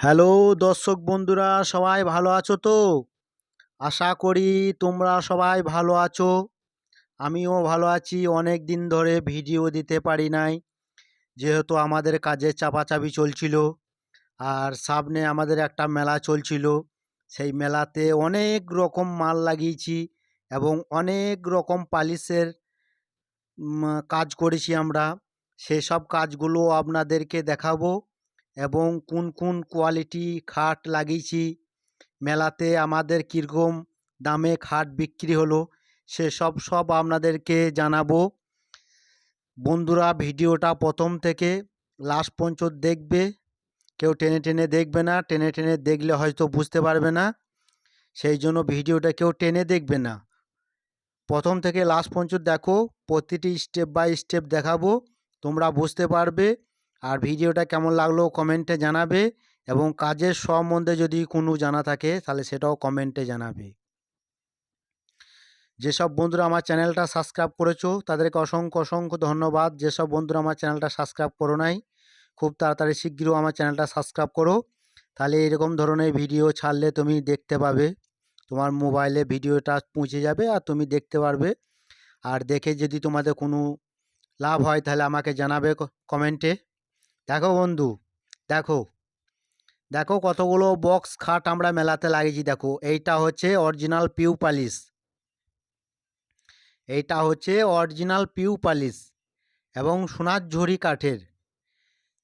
Hello দর্শক বন্ধুরা, সবাই ভালো আছো তো? আশা করি তোমরা সবাই ভালো আছো। আমিও ভালো আছি অনেক দিন ধরে ভিডিও দিতে পারি নাই, যেহেতু আমাদের কাজে চাপাচাপি চলছিল, আর সামনে আমাদের একটা মেলা চলছিল, সেই মেলাতে অনেক রকম মাল লাগিয়েছি এবং অনেক রকম পালিশের কাজ করেছি আমরা। সেসব কাজগুলো আপনাদেরকে দেখাবো। এবং কোন কোন কোয়ালিটি খাট লাগিয়েছি? মেলাতে আমাদের কীরকম দামে খাট বিক্রি হলো? সেসব সব আপনাদেরকে জানাব। বন্ধুরা, ভিডিওটা প্রথম থেকে লাস্ট পর্যন্ত দেখবে। কেউ টেনে টেনে দেখবে না, টেনে টেনে দেখলে হয়তো বুঝতে পারবে না। সেই জন্য ভিডিওটা কেউ টেনে দেখবে না। প্রথম থেকে লাস্ট পর্যন্ত দেখো, প্রতিটি স্টেপ বাই স্টেপ দেখাবো, তোমরা বুঝতে পারবে। আর ভিডিওটা কেমন লাগল কমেন্টে জানাবে এবং কাজের সম্বন্ধে যদি কোনো জানা থাকে তাহলে সেটাও কমেন্টে জানাবে। যেসব বন্ধুরা আমার চ্যানেলটা সাবস্ক্রাইব করেছ তাদেরকে অসংখ্য অসংখ্য ধন্যবাদ। যেসব বন্ধুরা আমার চ্যানেলটা সাবস্ক্রাইব করো নাই, খুব তাড়াতাড়ি শীঘ্র আমার চ্যানেলটা সাবস্ক্রাইব করো। তাহলে এরকম ধরনের ভিডিও ছাড়লে তুমি দেখতে পাবে, তোমার মোবাইলে ভিডিওটা পৌঁছে যাবে আর তুমি দেখতে পারবে। আর দেখে যদি তোমাদের কোনো লাভ হয় তাহলে আমাকে জানাবে কমেন্টে। দেখো বন্ধু, দেখো। দেখো কতগুলো বক্স খাট আমরা মেলাতে লাগিয়েছি, দেখো। এইটা হচ্ছে অরিজিনাল পিউ পালিশ এইটা হচ্ছে অরিজিনাল পিউ পালিশ এবং সোনার ঝুরি কাঠের।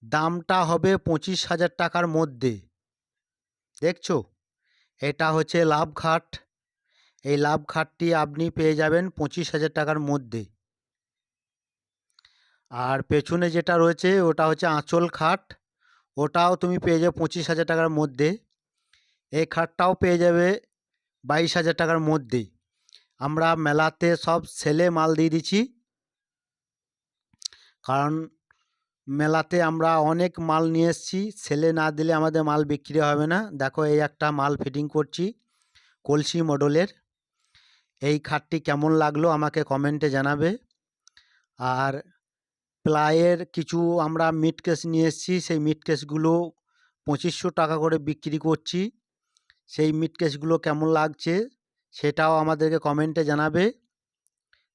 দামটা হবে পঁচিশ হাজার টাকার মধ্যে। দেখছ? এটা হচ্ছে লাভ খাট। এই লাভ খাটটি আপনি পেয়ে যাবেন পঁচিশ হাজার টাকার মধ্যে। আর পেছনে যেটা রয়েছে, ওটা হচ্ছে আঁচল খাট। ওটাও তুমি পেয়ে যাবে পঁচিশ হাজার টাকার মধ্যে। এই খাটটাও পেয়ে যাবে বাইশ হাজার টাকার মধ্যে। আমরা মেলাতে সব সেলে মাল দিয়ে দিচ্ছি। কারণ মেলাতে আমরা অনেক মাল নিয়ে এসেছি। সেলে না দিলে আমাদের মাল বিক্রি হবে না। দেখো এই একটা মাল ফিটিং করছি, কলসি মডেলের। এই খাটটি কেমন লাগল আমাকে কমেন্টে জানাবে। আর প্লাইয়ের কিছু আমরা মিট কেস নিয়ে এসেছি। সেই মিট কেসগুলো পঁচিশশো টাকা করে বিক্রি করছি। সেই মিট কেসগুলো কেমন লাগছে সেটাও আমাদেরকে কমেন্টে জানাবে।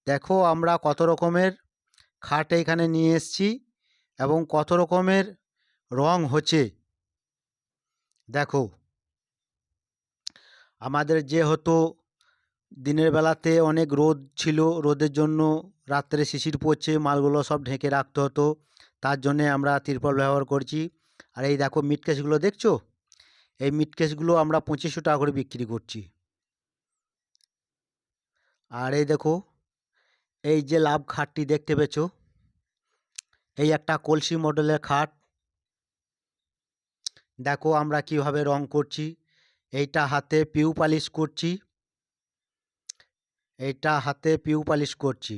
দেখো আমরা কত রকমের খাট এখানে নিয়ে এসেছি এবং কত রকমের রং হচ্ছে। দেখো, আমাদের যে হতো দিনের বেলাতে অনেক রোদ ছিল। রোদের জন্য রাত্রে শিশির পড়ছে, মালগুলো সব ঢেকে রাখতে হতো। তার জন্যে আমরা তিরপল ব্যবহার করছি। আর এই দেখো মিট কেসগুলো দেখছ? এই মিট কেসগুলো আমরা পঁচিশশো টাকা করে বিক্রি করছি। আর এই দেখো, এই যে লাভ খাটটি দেখতে পেছো এই একটা কলসি মডেলের খাট। দেখো আমরা কীভাবে রং করছি। এইটা হাতে পিউ পালিশ করছি। এইটা হাতে পিউ পালিশ করছি।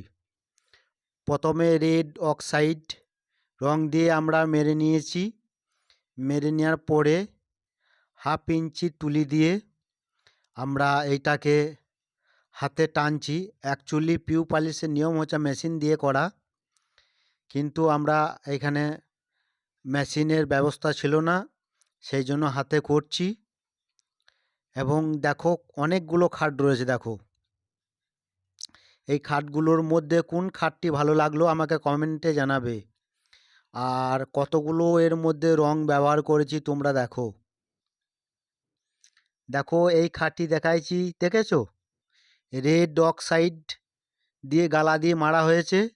প্রথমে রেড অক্সাইড রং দিয়ে আমরা মেরে নিয়েছি। মেরে নেওয়ার পরে হাফ ইঞ্চি তুলি দিয়ে আমরা এইটাকে হাতে টানছি। অ্যাকচুয়ালি পিউ পালিশের নিয়ম হচ্ছে মেশিন দিয়ে করা। কিন্তু আমরা এখানে মেশিনের ব্যবস্থা ছিল না, সেই জন্য হাতে করছি। এবং দেখো অনেকগুলো খাট রয়েছে, দেখো। এই খাটগুলোর মধ্যে কোন খাটটি ভালো লাগল আমাকে কমেন্টে জানাবে। আর কতগুলো এর মধ্যে রং ব্যবহার করেছি তোমরা দেখো। দেখো, এই খাটটি দেখাইছি, দেখেছ? রেড অক্সাইড দিয়ে গালা দিয়ে মারা হয়েছে।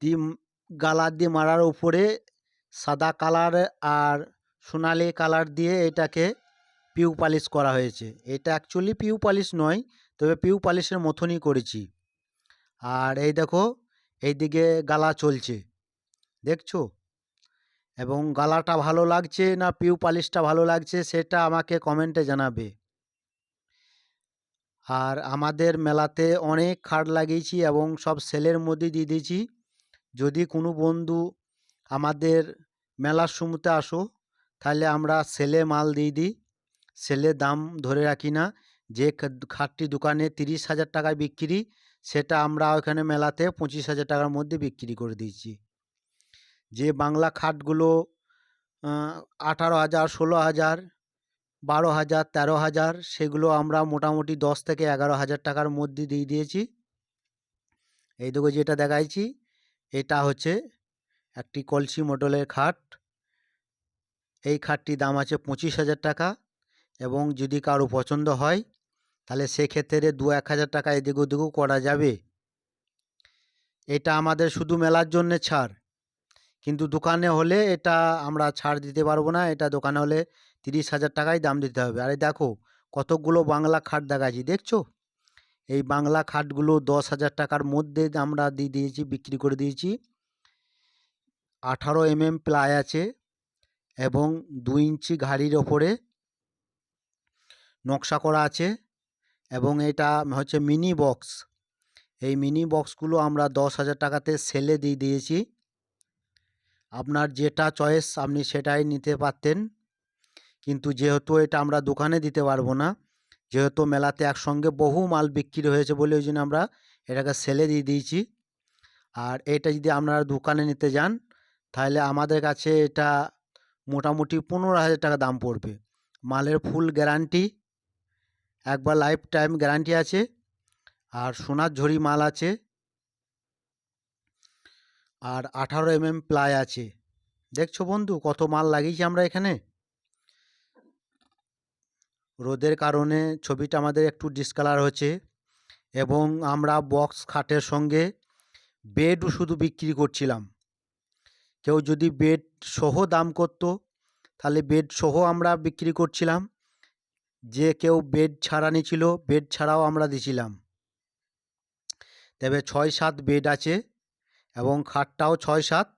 দিয়ে গালা দিয়ে মারার উপরে সাদা কালার আর সোনালি কালার দিয়ে এটাকে পিউ পালিশ করা হয়েছে। এটা অ্যাকচুয়ালি পিউ পালিশ নয়, তবে পিউ পালিশের মতনই করেছি। আর এই দেখো, এইদিকে গালা চলছে। দেখছ? এবং গালাটা ভালো লাগছে না পিউ পালিশটা ভালো লাগছে সেটা আমাকে কমেন্টে জানাবে। আর আমাদের মেলাতে অনেক খাট লাগিয়েছি এবং সব সেলের মধ্যে দিয়ে দিয়েছি। যদি কোনো বন্ধু আমাদের মেলার সময়তে আসো, তাহলে আমরা সেলে মাল দিয়ে দিই। সেলে দাম ধরে রাখি না। যে খাটটি দোকানে তিরিশ হাজার টাকায় বিক্রি সেটা আমরা ওখানে মেলাতে পঁচিশ হাজার টাকার মধ্যে বিক্রি করে দিয়েছি। যে বাংলা খাটগুলো আঠারো হাজার, ষোলো হাজার, বারো হাজার, তেরো হাজার, সেগুলো আমরা মোটামুটি দশ থেকে এগারো হাজার টাকার মধ্যে দিয়ে দিয়েছি। এই দেখো যেটা দেখাইছি, এটা হচ্ছে একটি কলসি মডেলের খাট। এই খাটটির দাম আছে পঁচিশ হাজার টাকা এবং যদি কারও পছন্দ হয় তাহলে সেক্ষেত্রে দু এক হাজার টাকা এদিক ওদিকও করা যাবে। এটা আমাদের শুধু মেলার জন্যে ছাড়। কিন্তু দোকানে হলে এটা আমরা ছাড় দিতে পারব না, এটা দোকানে হলে তিরিশ হাজার টাকাই দাম দিতে হবে। আরে দেখো কতকগুলো বাংলা খাট দেখাচ্ছি, দেখছ? এই বাংলা খাটগুলো দশ হাজার টাকার মধ্যে আমরা দিয়ে দিয়েছি, বিক্রি করে দিয়েছি। আঠারো এম এম প্লাই আছে এবং দু ইঞ্চি ঘাড়ির ওপরে নকশা করা আছে। এবং এটা হচ্ছে মিনি বক্স। এই মিনি বক্সগুলো আমরা দশ হাজার টাকাতে সেলে দিয়ে দিয়েছি। আপনার যেটা চয়েস আপনি সেটাই নিতে পারতেন। কিন্তু যেহেতু এটা আমরা দোকানে দিতে পারব না, যেহেতু মেলাতে একসঙ্গে বহু মাল বিক্রি হয়েছে বলে ওই জন্য আমরা এটাকে সেলে দিয়ে দিয়েছি। আর এটা যদি আপনারা দোকানে নিতে যান, তাহলে আমাদের কাছে এটা মোটামুটি পনেরো হাজার টাকা দাম পড়বে। মালের ফুল গ্যারান্টি একবার লাইফ টাইম গ্যারান্টি আছে, আর সোনার ঝুড়ি মাল আছে, আর আঠারো এমএম প্লাই আছে। দেখছ বন্ধু, কত মাল লাগিয়েছি আমরা এখানে? রোদের কারণে ছবিটা আমাদের একটু ডিসকালার হচ্ছে, এবং আমরা বক্স খাটের সঙ্গে বেডও শুধু বিক্রি করছিলাম। কেউ যদি বেড সহ দাম করতো, তাহলে বেড সহ আমরা বিক্রি করছিলাম। যে কেউ বেড ছাড়া নিছিল বেড ছাড়াও আমরা দিছিলাম। তবে ছয় সাত বেড আছে এবং খাটটাও ছয় সাত।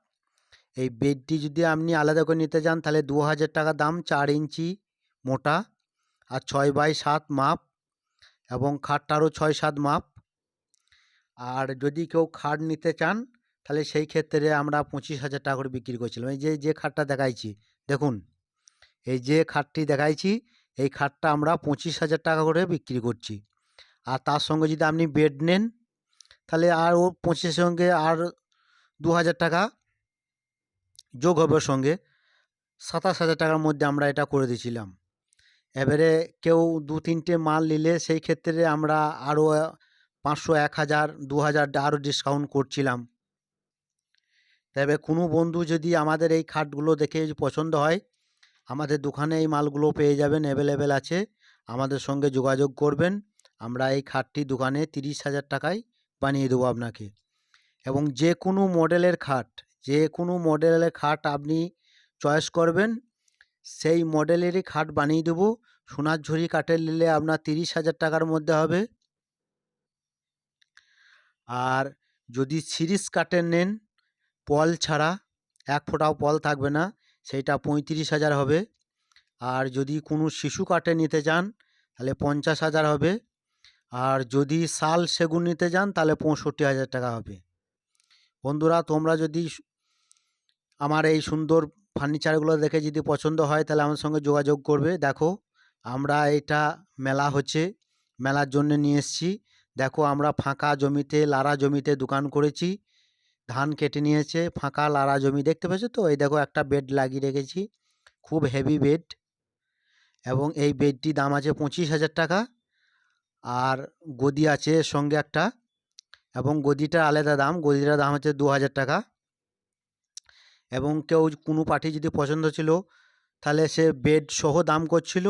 এই বেডটি যদি আপনি আলাদা করে নিতে যান তাহলে দু হাজার টাকা দাম, চার ইঞ্চি মোটা আর ছয় বাই সাত মাপ এবং খাটটারও ছয় সাত মাপ। আর যদি কেউ খাট নিতে চান, তাহলে সেই ক্ষেত্রে আমরা পঁচিশ হাজার টাকা করে বিক্রি করছিলাম। এই যে যে খাটটা দেখাইছি, দেখুন, এই যে খাটটি দেখাইছি এই খাটটা আমরা পঁচিশ হাজার টাকা করে বিক্রি করছি। আর তার সঙ্গে যদি আপনি বেড নেন, তাহলে আর ও পঁচিশের সঙ্গে আর দু হাজার টাকা যোগ হবে সঙ্গে। সাতাশ হাজার টাকার মধ্যে আমরা এটা করে দিয়েছিলাম। এবারে কেউ দু তিনটে মাল নিলে সেই ক্ষেত্রে আমরা আরও পাঁচশো, এক হাজার দু হাজার আরও ডিসকাউন্ট করছিলাম। তবে কোনো বন্ধু যদি আমাদের এই খাটগুলো দেখে পছন্দ হয় আমাদের দোকানে এই মালগুলো পেয়ে যাবেন অ্যাভেলেবেল আছে। আমাদের সঙ্গে যোগাযোগ করবেন। আমরা এই খাটটি দোকানে তিরিশ হাজার টাকায় বানিয়ে দেবো আপনাকে। এবং যে কোনো মডেলের খাট, যে কোনো মডেলের খাট আপনি চয়েস করবেন, সেই মডেলেরই খাট বানিয়ে দেবো। সোনার ঝুড়ি কাঠের নিলে আপনার তিরিশ হাজার টাকার মধ্যে হবে। আর যদি সিরিজ কাঠের নেন, পল ছাড়া, এক ফোঁটাও পল থাকবে না। সেইটা পঁয়ত্রিশ হাজার হবে। আর যদি কোনো শিশু কাঠে নিতে চান, তাহলে পঞ্চাশ হাজার হবে। আর যদি শাল সেগুন নিতে যান তাহলে পঁয়ষট্টি হাজার টাকা হবে। বন্ধুরা, তোমরা যদি আমার এই সুন্দর ফার্নিচারগুলো দেখে যদি পছন্দ হয়, তাহলে আমার সঙ্গে যোগাযোগ করবে। দেখো, আমরা এটা মেলা হচ্ছে, মেলার জন্য নিয়ে এসেছি। দেখো, আমরা ফাঁকা জমিতে, লারা জমিতে দোকান করেছি। ধান কেটে নিয়েছে, ফাঁকা লারা জমি দেখতে পেয়েছ তো? এই দেখো একটা বেড লাগিয়ে রেখেছি, খুব হেভি বেড এবং এই বেডটি দাম আছে পঁচিশ হাজার টাকা আর গদি আছে সঙ্গে একটা এবং গদিটা আলাদা দাম, গদিটার দাম হচ্ছে দু হাজার টাকা এবং কেউ কোনো পার্টি যদি পছন্দ ছিল তাহলে সে বেড সহ দাম করছিল,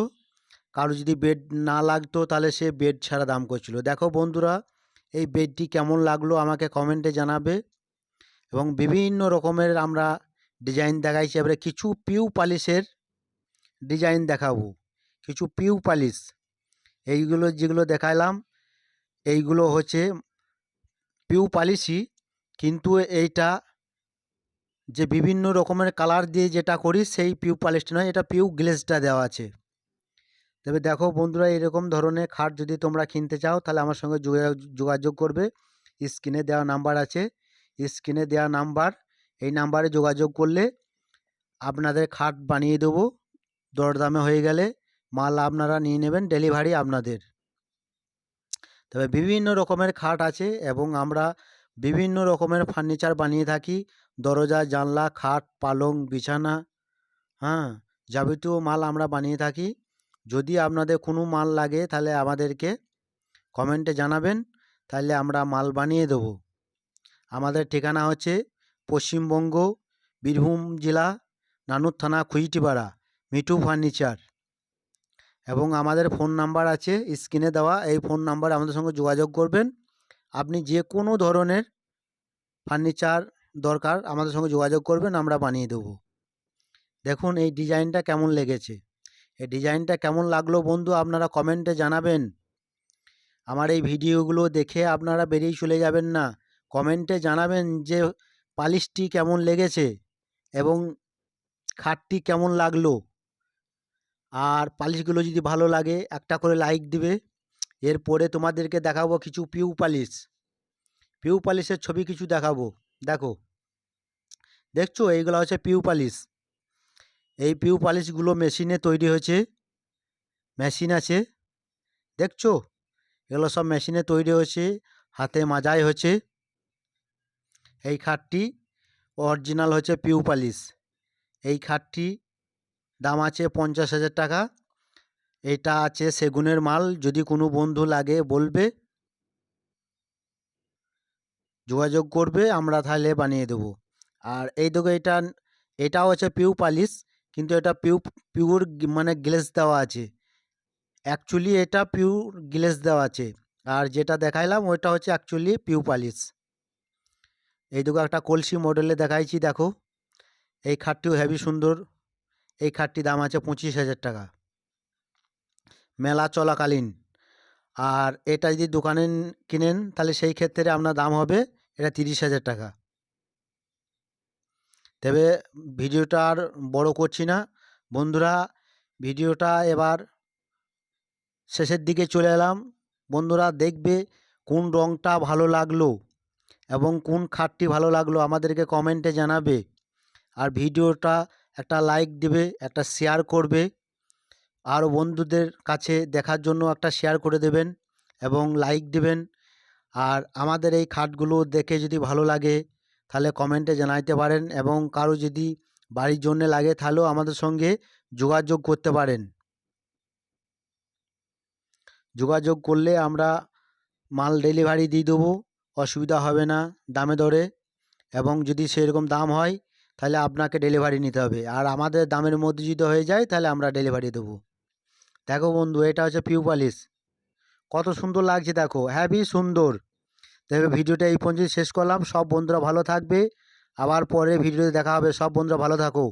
কারও যদি বেড না লাগতো তাহলে সে বেড ছাড়া দাম করছিল। দেখো বন্ধুরা, এই বেডটি কেমন লাগল আমাকে কমেন্টে জানাবে। এবং বিভিন্ন রকমের আমরা ডিজাইন দেখাইছি। এবারে কিছু পিউ পালিশের ডিজাইন দেখাবো। কিছু পিউ পালিশ এইগুলো যেগুলো দেখাইলাম, এইগুলো হচ্ছে পিউ পালিশই কিন্তু এইটা যে বিভিন্ন রকমের কালার দিয়ে যেটা করি, সেই পিউ পালিশটা নয়, এটা পিউ গ্লেসটা দেওয়া আছে। তবে দেখো বন্ধুরা, এরকম ধরনের খাট যদি তোমরা কিনতে চাও, তাহলে আমার সঙ্গে যোগা- যোগাযোগ করবে। স্ক্রিনে দেওয়া নাম্বার আছে। স্ক্রিনে দেওয়া নাম্বার, এই নাম্বারে যোগাযোগ করলে আপনাদের খাট বানিয়ে দেবো। দরদামে হয়ে গেলে মাল আপনারা নিয়ে নেবেন, ডেলিভারি আপনাদের। তবে বিভিন্ন রকমের খাট আছে এবং আমরা বিভিন্ন রকমের ফার্নিচার বানিয়ে থাকি। দরজা, জানলা, খাট, পালং, বিছানা হ্যাঁ যাবতীয় মাল আমরা বানিয়ে থাকি। যদি আপনাদের কোনো মাল লাগে তাহলে আমাদেরকে কমেন্টে জানাবেন, তাহলে আমরা মাল বানিয়ে দেবো। আমাদের ঠিকানা হচ্ছে পশ্চিমবঙ্গ, বীরভূম জেলা, নানুর থানা খুইটিপাড়া মিঠু ফার্নিচার। এবং আমাদের ফোন নাম্বার আছে, স্ক্রিনে দেওয়া এই ফোন নাম্বার আমাদের সঙ্গে যোগাযোগ করবেন। আপনি যে কোনো ধরনের ফার্নিচার দরকার আমাদের সঙ্গে যোগাযোগ করবেন, আমরা বানিয়ে দেবো। দেখুন, এই ডিজাইনটা কেমন লেগেছে। এই ডিজাইনটা কেমন লাগল বন্ধু, আপনারা কমেন্টে জানাবেন। আমার এই ভিডিওগুলো দেখে আপনারা বেরিয়ে চলে যাবেন না। কমেন্টে জানাবেন যে পালিশটি কেমন লেগেছে এবং খাটটি কেমন লাগল। আর পালিশগুলো যদি ভালো লাগে একটা করে লাইক দিবে। এরপরে তোমাদেরকে দেখাবো কিছু পিউ পালিশ। পিউ পালিশের ছবি কিছু দেখাবো। দেখো। দেখছ? এইগুলো হচ্ছে পিউ পালিশ। এই পিউ পালিশগুলো মেশিনে তৈরি হয়েছে। মেশিন আছে। দেখছ? এগুলো সব মেশিনে তৈরি হয়েছে। হাতে মাজাই হচ্ছে এই খাটটি অরিজিনাল হচ্ছে পিউ পালিশ এই খাটটি দাম আছে পঞ্চাশ হাজার টাকা। এটা আছে সেগুনের মাল। যদি কোনো বন্ধু লাগে, বলবে। যোগাযোগ করবে, আমরা তাহলে বানিয়ে দেবো। আর এই দেখো, এটা, এটাও হচ্ছে পিউ পালিশ কিন্তু এটা পিউ পিওর মানে গ্লেস দেওয়া আছে। অ্যাকচুয়ালি এটা পিউর গ্লেস দেওয়া আছে। আর যেটা দেখাইলাম, ওইটা হচ্ছে অ্যাকচুয়ালি পিউ পালিশ এই দেখো একটা কলসি মডেলে দেখাইছি দেখো। এই খাটটিও হেভি সুন্দর। এই খাটটি দাম আছে পঁচিশ হাজার টাকা। মেলা চলাকালীন। আর এটা যদি দোকানে কিনেন তাহলে সেই ক্ষেত্রে আপনার দাম হবে এটা তিরিশ হাজার টাকা। তবে ভিডিওটা আর বড় করছি না। বন্ধুরা ভিডিওটা এবার শেষের দিকে চলে এলাম। বন্ধুরা দেখবে কোন রঙটা ভালো লাগল। এবং কোন খাটটি ভালো লাগল আমাদেরকে কমেন্টে জানাবে। আর ভিডিওটা একটা লাইক দেবে, একটা শেয়ার করবে। আরও বন্ধুদের কাছে দেখার জন্য একটা শেয়ার করে দেবেন এবং লাইক দেবেন। আর আমাদের এই খাটগুলো দেখে যদি ভালো লাগে, তাহলে কমেন্টে জানাইতে পারেন এবং কারও যদি বাড়ির জন্য লাগে, তাহলেও আমাদের সঙ্গে যোগাযোগ করতে পারেন। যোগাযোগ করলে আমরা মাল ডেলিভারি দিয়ে দেবো। অসুবিধা হবে না দামে দরে। এবং যদি সেরকম দাম হয়, তাহলে আপনাকে ডেলিভারি নিতে হবে। আর আমাদের দামের মধ্যে যদি হয়ে যায়, তাহলে আমরা ডেলিভারি দেবো। দেখো বন্ধু, এটা হচ্ছে পিউ পালিশ কত সুন্দর লাগছে দেখো হ্যাভি সুন্দর। দেখবে ভিডিওটা এই পর্যন্ত শেষ করলাম। সব বন্ধুরা ভালো থাকবে। আবার পরে ভিডিওতে দেখা হবে। সব বন্ধুরা ভালো থাকো।